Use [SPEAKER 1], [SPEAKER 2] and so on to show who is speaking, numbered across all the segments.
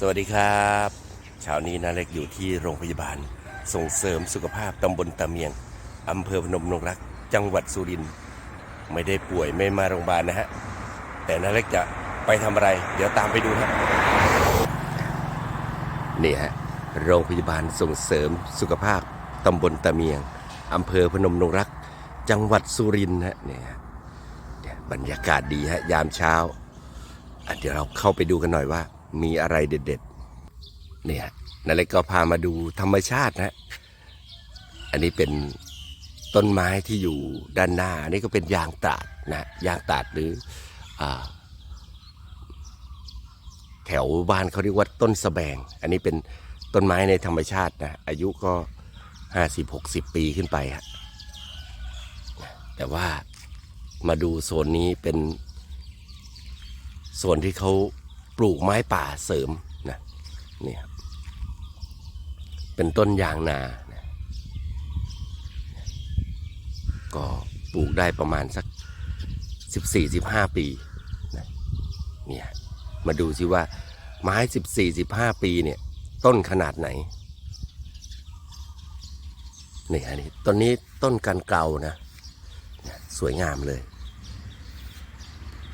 [SPEAKER 1] สวัสดีครับเช้านี้นาเล็กอยู่ที่โรงพยาบาล ส่งเสริมสุขภาพตำบลตะเมียงอำเภอพนมนงรัก จังหวัดสุรินทร์ไม่ได้ป่วยไม่มาโรงพยาบาลนะฮะ แต่นาเล็กจะไปทำอะไร เดี๋ยวตามไปดูครับนี่ฮะโรงพยาบาลส่งเสริมสุขภาพตำบลตะเมียงอำเภอพนมนงรัก จังหวัดสุรินทร์ฮะเนี่ยฮะเนี่ยบรรยากาศดีฮะยามเช้าเดี๋ยวเราเข้าไปดูกันหน่อยว่า มีอะไรเด็ดๆ เนี่ยนาเล็กก็พามาดูธรรมชาตินะ อันนี้เป็นต้นไม้ที่อยู่ด้านหน้า อันนี้ก็เป็นยางตาดนะยางตาดหรืออแถวบ้านเขาเรียกว่าต้นสแบง อันนี้เป็นต้นไม้ในธรรมชาตินะ อายุก็ห้าสิบหกสิบปีขึ้นไปฮะแต่ว่ามาดูโซนนี้เป็นส่วนที่เขา ปลูกไม้ป่าเสริมนะนี่ครับเป็นต้นยางนานะก็ปลูกได้ประมาณสักสิบสี่สิบห้าปีนะเนี่ยมาดูสิว่าไม้สิบสี่สิบห้าปีเนี่ยต้นขนาดไหนนี่อันนี้ต้นนี้ต้นกันเกลานะ สวยงามเลย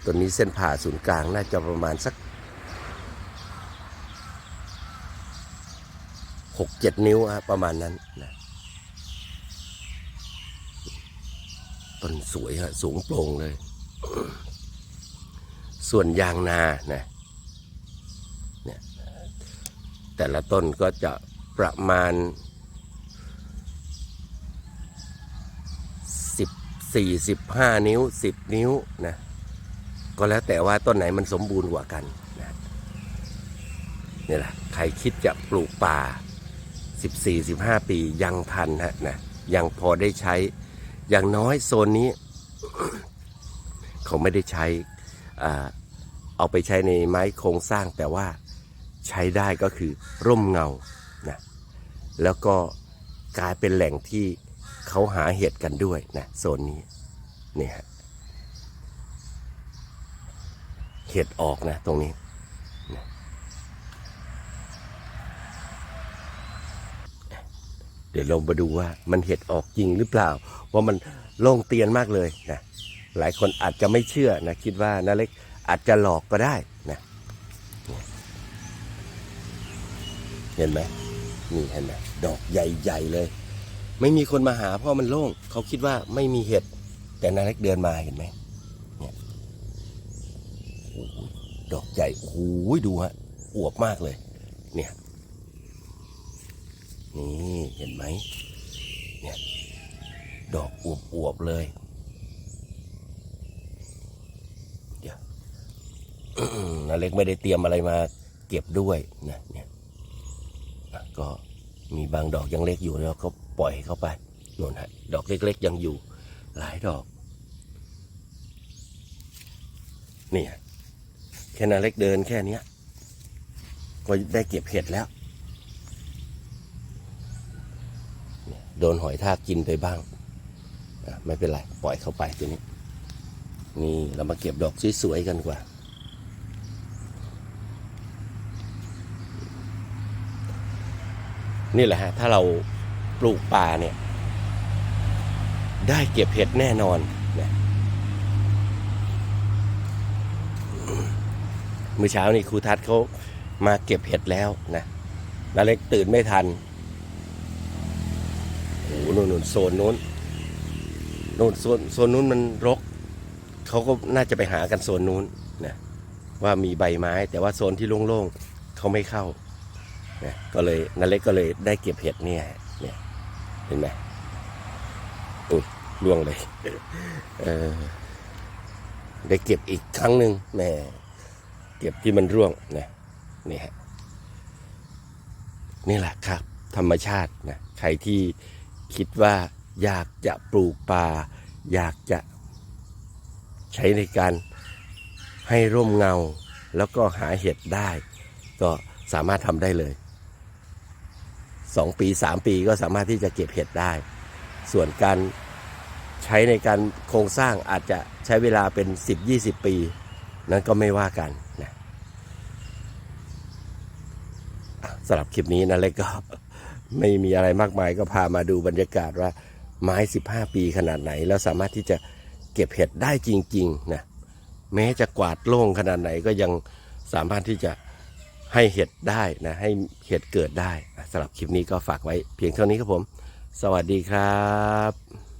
[SPEAKER 1] ตัวนี้เส้นผ่าศูนย์กลางน่าจะประมาณสัก หกเจ็ดนิ้วอะประมาณนั้นนะต้นสวยฮะสูงโปร่งเลย ส่วนยางนานะเนี่ยแต่ละต้นก็จะประมาณสิบสี่สิบห้านิ้วสิบนิ้วนะก็แล้วแต่ว่าต้นไหนมันสมบูรณ์กว่ากันนะนี่แหละใครคิดจะปลูกป่า 14-15 ปียังทันฮะนะยังพอได้ใช้ อย่างน้อยโซนนี้ เขาไม่ได้ใช้อ่าเอาไปใช้ในไม้โครงสร้างแต่ว่าใช้ได้ก็คือร่มเงานะแล้วก็กลายเป็นแหล่งที่เขาหาเห็ดกันด้วยนะโซนนี้นี่ฮะเห็ดออกนะตรงนี้นะ เดี๋ยวลองมาดูว่ามันเห็ดออกจริงหรือเปล่า ว่ามันโล่งเตียนมากเลยนะหลายคนอาจจะไม่เชื่อนะคิดว่านาเล็กอาจจะหลอกก็ได้นะเห็นไหมนี่เห็นไหมดอกใหญ่ๆเลย ไม่มีคนมาหาเพราะมันโล่งเขาคิดว่าไม่มีเห็ด แต่นาเล็กเดินมาเห็นไหมเนี่ยดอกใหญ่โอ้โหดูฮะอวบมากเลย เนี่ย นี่เห็นไหมเนี่ยดอกอวบอวบๆเลย เดี๋ยวนาเล็กไม่ได้เตรียมอะไรมาเก็บด้วยนะเนี่ยก็มีบางดอกยังเล็กอยู่แล้วก็ปล่อยเข้าไปน่นฮะดอกเล็กๆยังอยู่ หลายดอกนี่แค่นาเล็กเดินแค่นี้ก็ได้เก็บเห็ดแล้วเนี่ย โดนหอยทากกินไปบ้าง ไม่เป็นไร ปล่อยเข้าไปทีนี้ นี่เรามาเก็บดอกสวยๆกันกว่า นี่แหละฮะ ถ้าเราปลูกป่าเนี่ย ได้เก็บเห็ดแน่นอนนะเมื่อเช้านี่ครูทัศน์เขามาเก็บเห็ดแล้วนะนาเล็กตื่นไม่ทัน นู่นนู่นโซนนู้นนู่นโซนโซนนู้นมันรกเขาก็น่าจะไปหากันโซนนู้นนะว่ามีใบไม้ แต่ว่าโซนที่โล่งๆเขาไม่เข้านะก็เลยนาเล็กก็เลยได้เก็บเห็ดเนี่ยเนี่ยเห็นไหมอุ้ยล่วงเลยเออได้เก็บอีกครั้งหนึ่งแหมเก็บที่มันร่วงนะนี่ฮะนี่แหละครับ ธรรมชาตินะใครที่ คิดว่าอยากจะปลูกป่า อยากจะใช้ในการให้ร่มเงา แล้วก็หาเห็ดได้ ก็สามารถทำได้เลยสองปีสามปีก็สามารถที่จะเก็บเห็ดได้ ส่วนการใช้ในการโครงสร้างอาจจะใช้เวลาเป็น 10-20 ปี นั้นก็ไม่ว่ากันนะสำหรับคลิปนี้นะเล็กก็ ไม่มีอะไรมากมายก็พามาดูบรรยากาศว่าไม้ 15 ปีขนาดไหน แล้วสามารถที่จะเก็บเห็ดได้จริงๆนะแม้จะกวาดโล่งขนาดไหนก็ยังสามารถที่จะให้เห็ดได้นะให้เห็ดเกิดได้สำหรับคลิปนี้ก็ฝากไว้เพียงเท่านี้ครับผม สวัสดีครับ